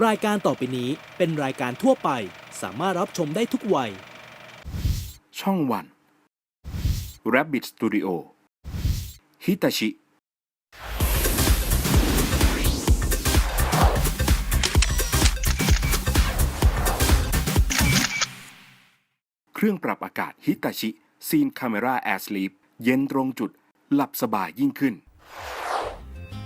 รายการต่อไปนี้เป็นรายการทั่วไป สามารถรับชมได้ทุกวัย ช่องวัน Rabbit Studio ฮิตาชิ เครื่องปรับอากาศฮิตาชิซีนคาเมราแอร์สลีปเย็นตรงจุด หลับสบายยิ่งขึ้น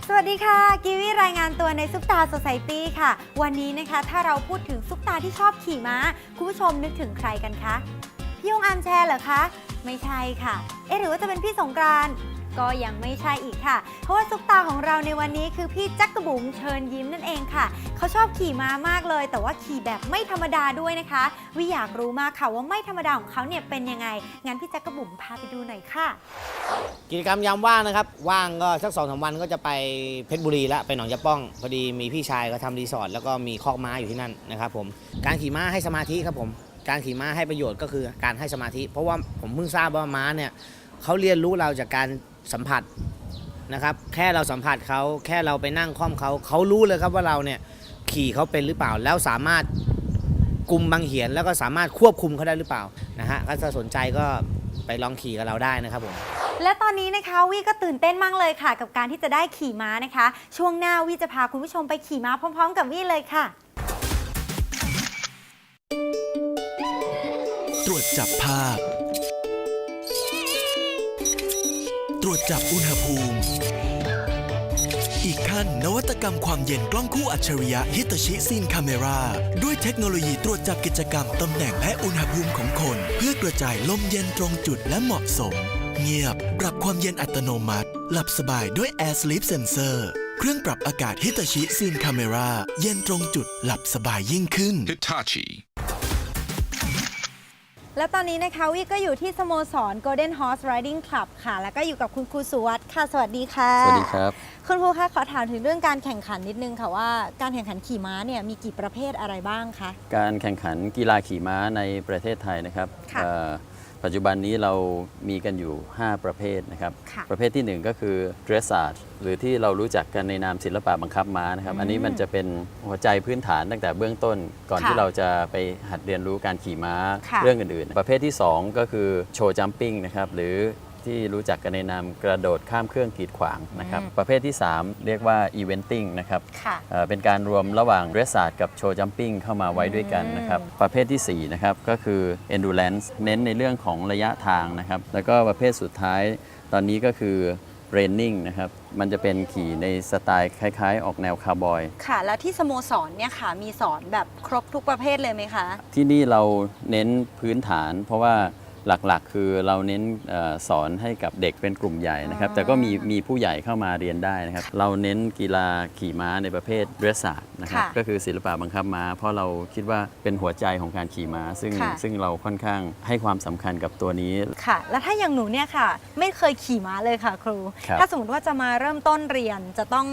สวัสดีค่ะกิวี่รายงานตัวในซุปตาโซไซตี้ค่ะ วันนี้นะคะถ้าเราพูดถึงซุปตาที่ชอบขี่ม้า คุณผู้ชมนึกถึงใครกันคะพี่ยงอามแชร์เหรอคะ ไม่ใช่ค่ะ เอ๊ะหรือว่าจะเป็นพี่สงกรานต์ ก็ยังไม่ใช่อีกค่ะ เพราะว่าซุปตาของเราในวันนี้คือพี่จักกระบุ๋มเชิญยิ้มนั่นเองค่ะ เขาชอบขี่ม้ามากเลย แต่ว่าขี่แบบไม่ธรรมดาด้วยนะคะวิอยากรู้มากค่ะว่าไม่ธรรมดาของเขาเนี่ยเป็นยังไง งั้นพี่จักกระบุ๋มพาไปดูหน่อยค่ะ กิจกรรมยามว่างนะครับ ว่างก็สักสองสามวันก็จะไปเพชรบุรีละไปหนองยะป้อง พอดีมีพี่ชายก็ทำรีสอร์ทแล้วก็มีคอกม้าอยู่ที่นั่นนะครับผมการขี่ม้าให้สมาธิครับผม การขี่ม้าให้ประโยชน์ก็คือการให้สมาธิ เพราะว่าผมเพิ่งทราบว่าม้าเนี่ยเขาเรียนรู้เราจากการ สัมผัสนะครับ แค่เราสัมผัสเขาแค่เราไปนั่งคล่อมเขาเขารู้เลยครับว่าเราเนี่ยขี่เขาเป็นหรือเปล่า แล้วสามารถกลุ่มบางเหียนแล้วก็สามารถควบคุมเขาได้หรือเปล่านะฮะถ้าสนใจก็ไปลองขี่กับเราได้นะครับผม และตอนนี้นะคะวีก็ตื่นเต้นมากเลยค่ะ กับการที่จะได้ขี่ม้านะคะ ช่วงหน้าวีจะพาคุณผู้ชมไปขี่ม้าพร้อม ๆ กับวีเลยค่ะ ตรวจจับภาพ จับอุณหภูมิ อีกขั้นนวัตกรรมความเย็นกล้องคู่อัจฉริยะฮิตชิซีนคาเมราด้วยเทคโนโลยีตรวจจับกิจกรรมตำแหน่งและอุณหภูมิของคน เพื่อกระจายลมเย็นตรงจุดและเหมาะสม เงียบ ปรับความเย็นอัตโนมัติ หลับสบายด้วย Air Sleep Sensor เครื่องปรับอากาศฮิตชิซีนคาเมราเย็นตรงจุดหลับสบายยิ่งขึ้น Hitachi. และตอนนี้นะคะวีก็อยู่ที่สโมสร Golden Horse Riding Club ค่ะ แล้วก็อยู่กับคุณครูสุวัสด์ค่ะ สวัสดีค่ะ สวัสดีครับ คุณครูคะขอถามถึงเรื่องการแข่งขันนิดนึงค่ะว่าการแข่งขันขี่ม้าเนี่ยมีกี่ประเภทอะไรบ้างคะ การแข่งขันกีฬาขี่ม้าในประเทศไทยนะครับค่ะ เอ่อ ปัจจุบันนี้เรามีกันอยู่ 5 ประเภทนะครับค่ะประเภททีหนึ่1 ก็คือ dressage หรือที่เรารู้จักกันในนามศิลปะบังคับม้านะครับอืมอันนี้มันจะเป็นหัวใจพื้นฐานตั้งแต่เบื้องต้น ก่อนค่ะที่เราจะไปหัดเรียนรู้การขี่ม้าค่ะเรื่องอื่นๆ ประเภทที่ 2 ก็คือโชว์จัมปิ้งนะครับหรือ ที่รู้จักกันในนามกระโดดข้ามเครื่องกีดขวางนะครับ ประเภทที่ 3 เรียกว่า eventing นะครับค่ะเอ่อเป็นการรวมระหว่างเรสซาร์ดกับโชว์จัมปิ้งเข้ามาไว้ด้วยกันนะครับ ประเภททีสี่ 4 นะครับ ก็คือ endurance เน้นในเรื่องของระยะทางนะครับ แล้วก็ประเภทสุดท้ายตอนนี้ก็คือ raining นะครับ มันจะเป็นขี่ในสไตล์คล้ายๆ ออกแนวคาร์บอย ค่ะ แล้วที่สโมสรเนี่ยค่ะ มีสอนแบบครบทุกประเภทเลยไหมคะ ที่นี่เราเน้นพื้นฐาน เพราะว่า หลักๆ คือเราเน้นเออสอนให้กับเด็กเป็นกลุ่มใหญ่นะครับอ่าแต่ก็มีมีผู้ใหญ่เข้ามาเรียนได้นะครับ เราเน้นกีฬาขี่ม้าในประเภทเรสซาร์ดนะครับค่ะก็คือศิลปะบังคับม้า เพราะเราคิดว่าเป็นหัวใจของการขี่ม้า ซึ่งค่ะซึ่งเราค่อนข้างให้ความสำคัญกับตัวนี้ค่ะ แล้วถ้าอย่างหนูเนี่ยค่ะ ไม่เคยขี่ม้าเลยค่ะครูครับถ้าสมมติว่าจะมาเริ่มต้นเรียนจะต้อง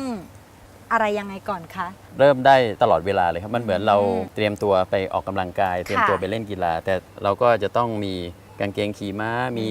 อะไรยังไงก่อนคะ เริ่มได้ตลอดเวลาเลยครับ มันเหมือนเราอืมเตรียมตัวไปออกกำลังกาย เตรียมค่ะตัวไปเล่นกีฬา แต่เราก็จะต้องมี กางเกงขี่ม้ามี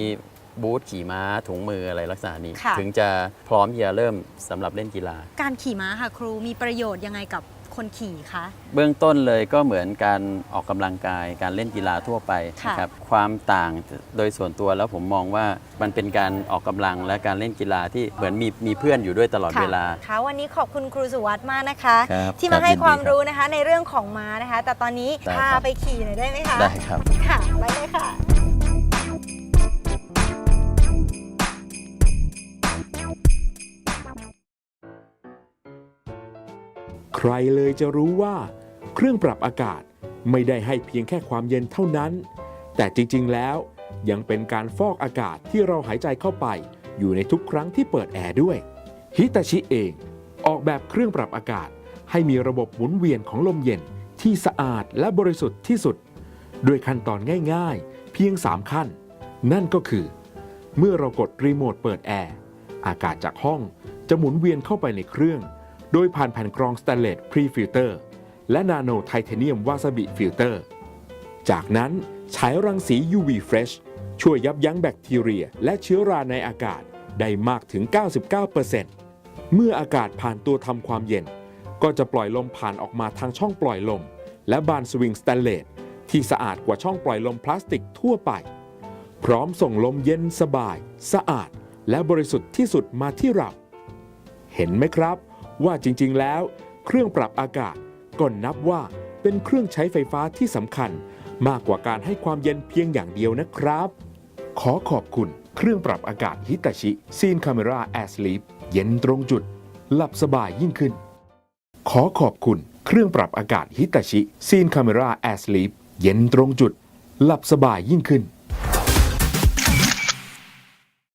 บูทขี่ม้าถุงมืออะไรลักษณะนี้ ค่ะ ถึงจะพร้อมที่จะเริ่มสำหรับเล่นกีฬา การขี่ม้าค่ะครูมีประโยชน์ยังไงกับคนขี่คะ เบื้องต้นเลยก็เหมือนการออกกำลังกายการเล่นกีฬาทั่วไปค่ะ นะครับความต่างโดยส่วนตัวแล้วผมมองว่ามันเป็นการออกกำลังและการเล่นกีฬาที่เหมือนมีมีเพื่อนอยู่ด้วยตลอดค่ะเวลา ค่ะวันนี้ขอบคุณครูสุวัสด์มากนะคะ ครับที่ครัมาบให้ยินดีความครับรู้นะคะในเรื่องของม้านะคะ แต่ตอนนี้ได้พาครับ ไปขี่หน่อยได้ไหมคะได้ครับ ค่ะไปเลยค่ะ ใครเลยจะรู้ว่า เครื่องปรับอากาศไม่ได้ให้เพียงแค่ความเย็นเท่านั้น แต่จริงๆแล้วยังเป็นการฟอกอากาศที่เราหายใจเข้าไป อยู่ในทุกครั้งที่เปิดแอร์ด้วยฮิตาชิเอง ออกแบบเครื่องปรับอากาศ ให้มีระบบหมุนเวียนของลมเย็นที่สะอาดและบริสุทธิ์ที่สุด ด้วยขั้นตอนง่ายๆ เพียง 3 ขั้น นั่นก็คือ เมื่อเรากดรีโมทเปิดแอร์อากาศจากห้องจะหมุนเวียนเข้าไปในเครื่อง โดยผ่านแผ่นกรองสแตนเลสพรีฟิลเตอร์และนาโนไทเทเนียมวาซาบิฟิลเตอร์ จากนั้นฉายรังสี UV Fresh ช่วยยับยั้งแบคทีเรีย และเชื้อราในอากาศได้มากถึง 99%เมื่ออากาศผ่านตัวทำความเย็น ก็จะปล่อยลมผ่านออกมาทางช่องปล่อยลม และบานสวิงสแตนเลสที่สะอาดกว่าช่องปล่อยลมพลาสติกทั่วไป พร้อมส่งลมเย็นสบาย สะอาด และบริสุทธิ์ที่สุดมาที่เรา เห็นไหมครับ ว่าจริงๆ แล้ว เครื่องปรับอากาศก็นับว่าเป็นเครื่องใช้ไฟฟ้าที่สำคัญ มากกว่าการให้ความเย็นเพียงอย่างเดียวนะครับ ขอขอบคุณเครื่องปรับอากาศฮิตาชิซีนคาเมราแอสลีปเย็นตรงจุด หลับสบายยิ่งขึ้น ขอขอบคุณเครื่องปรับอากาศฮิตาชิซีนคาเมราแอสลีปเย็นตรงจุด หลับสบายยิ่งขึ้น